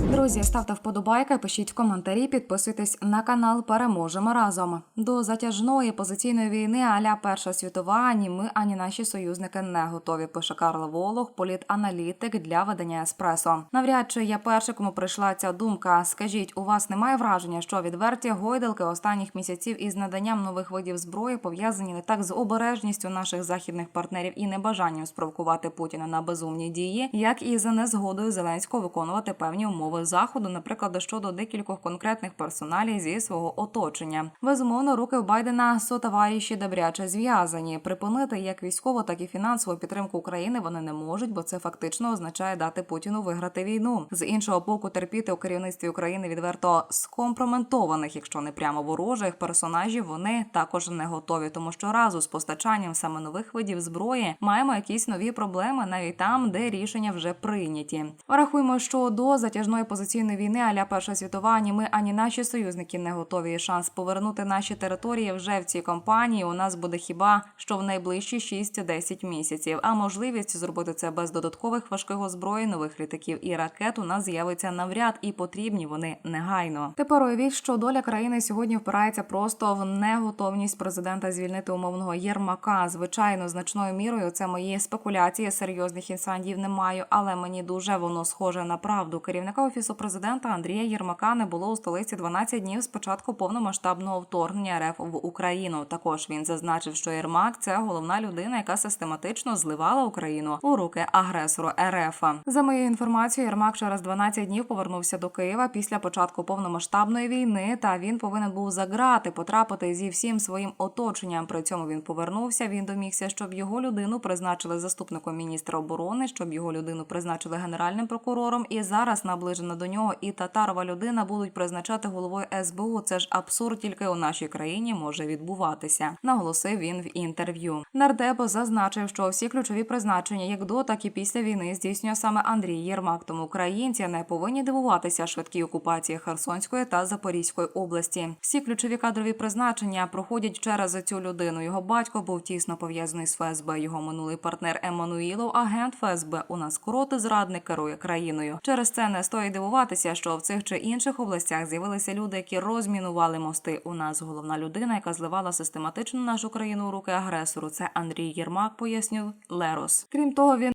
Друзі, ставте вподобайки, пишіть в коментарі, підписуйтесь на канал. Переможемо разом. До затяжної позиційної війни аля Перша світова ані ми, ані наші союзники не готові. Пише Карл Волох, політаналітик для видання еспресо. Навряд чи я перший, кому прийшла ця думка. Скажіть, у вас немає враження, що відверті гойдалки останніх місяців із наданням нових видів зброї пов'язані не так з обережністю наших західних партнерів і небажанням спровокувати Путіна на безумні дії, як і за незгодою Зеленського виконувати певні умови заходу, наприклад, щодо декількох конкретних персоналів зі свого оточення. Безумовно, руки у Байдена сотоваріші добряче зв'язані. Припинити як військову, так і фінансову підтримку України вони не можуть, бо це фактично означає дати Путіну виграти війну. З іншого боку, терпіти у керівництві України відверто скомпроментованих, якщо не прямо ворожих персонажів, вони також не готові, тому що разу з постачанням саме нових видів зброї маємо якісь нові проблеми навіть там, де рішення вже прийняті. Рахуємо, що до затяжної позиційної війни аля Перша світова ані ми, ані наші союзники не готові. І Шанс повернути наші території вже в цій компанії у нас буде хіба що в найближчі 6-10 місяців. А можливість зробити це без додаткових важких озброєнь, нових літаків і ракет у нас з'явиться навряд і потрібні вони негайно. Тепер уявіть, що доля країни сьогодні впирається просто в неготовність президента звільнити умовного Єрмака. Звичайно, значною мірою це мої спекуляції. Серйозних інсайдів не маю, але мені дуже воно схоже на правду. Керівника офісу президента Андрія Єрмака не було у столиці 12 днів з початку повномасштабного вторгнення РФ в Україну. Також він зазначив, що Єрмак це головна людина, яка систематично зливала Україну у руки агресору РФ. За моєю інформацією, Єрмак через 12 днів повернувся до Києва після початку повномасштабної війни. Та він повинен був заграти, потрапити зі всім своїм оточенням. При цьому він повернувся. Він домігся, щоб його людину призначили заступником міністра оборони, щоб його людину призначили генеральним прокурором. І зараз наближена до нього і татарова людина будуть призначати головою СБУ. Це ж абсурд тільки у нашій країні може відбуватися. Наголосив він в інтерв'ю. Нардепо зазначив, що всі ключові призначення, як до, так і після війни, здійснює саме Андрій Єрмак. Тому українці не повинні дивуватися швидкій окупації Херсонської та Запорізької області. Всі ключові кадрові призначення проходять через цю людину. Його батько був тісно пов'язаний з ФСБ. Його минулий партнер Еммануїлов, агент ФСБ. У нас короти зрадник керує країною. Через це не стоїть дивуватися, що в цих чи інших областях з'явилися люди, які розмінували мости. У нас головна людина, яка зливала систематично нашу країну у руки агресору. Це Андрій Єрмак, пояснив Лерос. Крім того, він